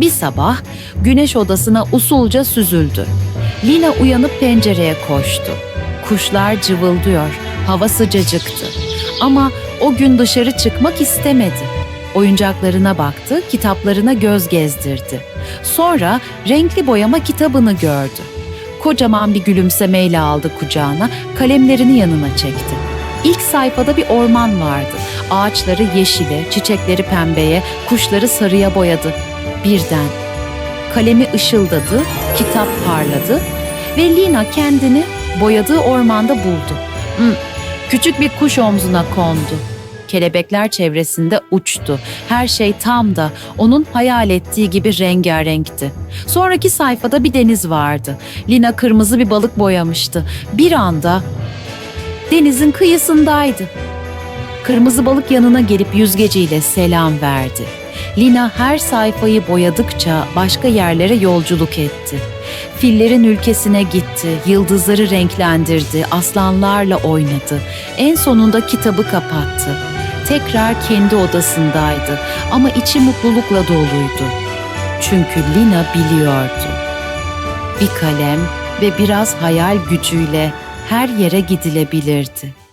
Bir sabah güneş odasına usulca süzüldü. Lina uyanıp pencereye koştu. Kuşlar cıvıldıyor, hava sıcacıktı. Ama o gün dışarı çıkmak istemedi. Oyuncaklarına baktı, kitaplarına göz gezdirdi. Sonra renkli boyama kitabını gördü. Kocaman bir gülümsemeyle aldı kucağına, kalemlerini yanına çekti. İlk sayfada bir orman vardı. Ağaçları yeşile, çiçekleri pembeye, kuşları sarıya boyadı. Birden kalemi ışıldadı, kitap parladı ve Lina kendini boyadığı ormanda buldu. Hmm, küçük bir kuş omzuna kondu. Kelebekler çevresinde uçtu. Her şey tam da onun hayal ettiği gibi rengarenkti. Sonraki sayfada bir deniz vardı. Lina kırmızı bir balık boyamıştı. Bir anda denizin kıyısındaydı. Kırmızı balık yanına gelip yüzgeciyle selam verdi. Lina her sayfayı boyadıkça başka yerlere yolculuk etti. Fillerin ülkesine gitti, yıldızları renklendirdi, aslanlarla oynadı. En sonunda kitabı kapattı. Tekrar kendi odasındaydı ama içi mutlulukla doluydu. Çünkü Lina biliyordu. Bir kalem ve biraz hayal gücüyle her yere gidilebilirdi.